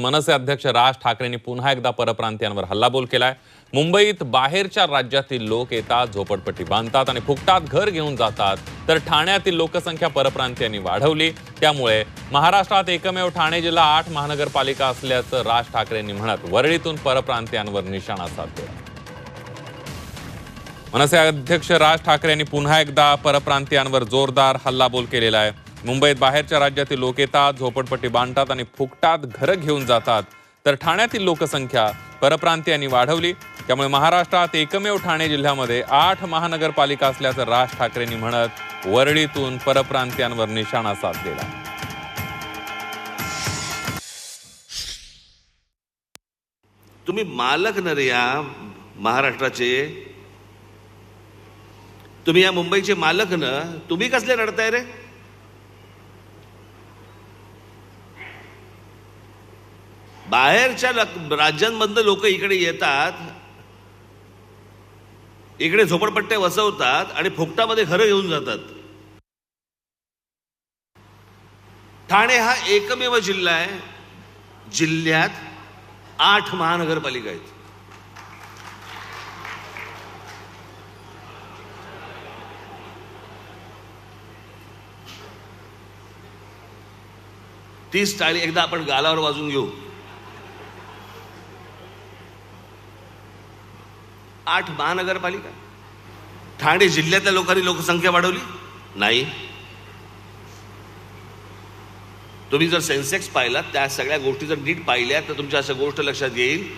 मनसे अध्यक्ष राज ठाकरेंनी पुन्हा एकदा परप्रांतीयांवर हल्लाबोल केलाय. मुंबईत बाहेरच्या राज्यातील लोक येतात झोपडपट्टी बांधतात आणि फुकटात घर घेऊन जातात. तर ठाण्यातील लोकसंख्या परप्रांतीयांनी वाढवली. त्यामुळे महाराष्ट्रात एकमेव ठाणे जिल्हा आठ महानगरपालिका असल्याचं राज ठाकरेंनी म्हणत वरळीतून परप्रांतीयांवर निशाणा साधला. मनसे अध्यक्ष राज ठाकरे यांनी पुन्हा एकदा परप्रांतीयांवर जोरदार हल्लाबोल केलेला आहे. मुंबईत बाहेरच्या राज्यातील लोक येतात झोपडपट्टी बांधतात आणि फुकटात घरं घेऊन जातात. तर ठाण्यातील लोकसंख्या परप्रांतीयांनी वाढवली. त्यामुळे महाराष्ट्रात एकमेव ठाणे जिल्ह्यामध्ये आठ महानगरपालिका असल्याचं राज ठाकरेंनी म्हणत वरळीतून परप्रांतीयांवर निशाणा साधलेला तुम्ही मालक न रे या महाराष्ट्राचे. तुम्ही या मुंबईचे मालक न तुम्ही कसले रडताय रे? बाहेरच्या राज्यांमधनं लोक इकडे येतात इकडे झोपडपट्ट्या वसवतात आणि फुकटामध्ये घरं घेऊन जातात. ठाणे हा एकमेव जिल्हा आहे. जिल्ह्यात आठ महानगरपालिका आहेत. तीस टाळी एकदा आपण गालावर वाजून घेऊ. आठ महानगरपालिका. ठाणे जिल्ह्यातल्या लोकांनी लोकसंख्या वाढवली? नाही. तुम्ही जर सेन्सेक्स पाहिलात त्या सगळ्या गोष्टी जर नीट पाहिल्या तर तुमच्या अशा गोष्ट लक्षात येईल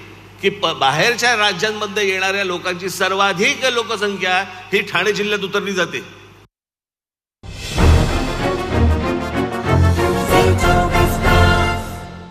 की प बाहेरच्या राज्यांमध्ये येणाऱ्या लोकांची सर्वाधिक लोकसंख्या ही ठाणे जिल्ह्यात उतरली जाते.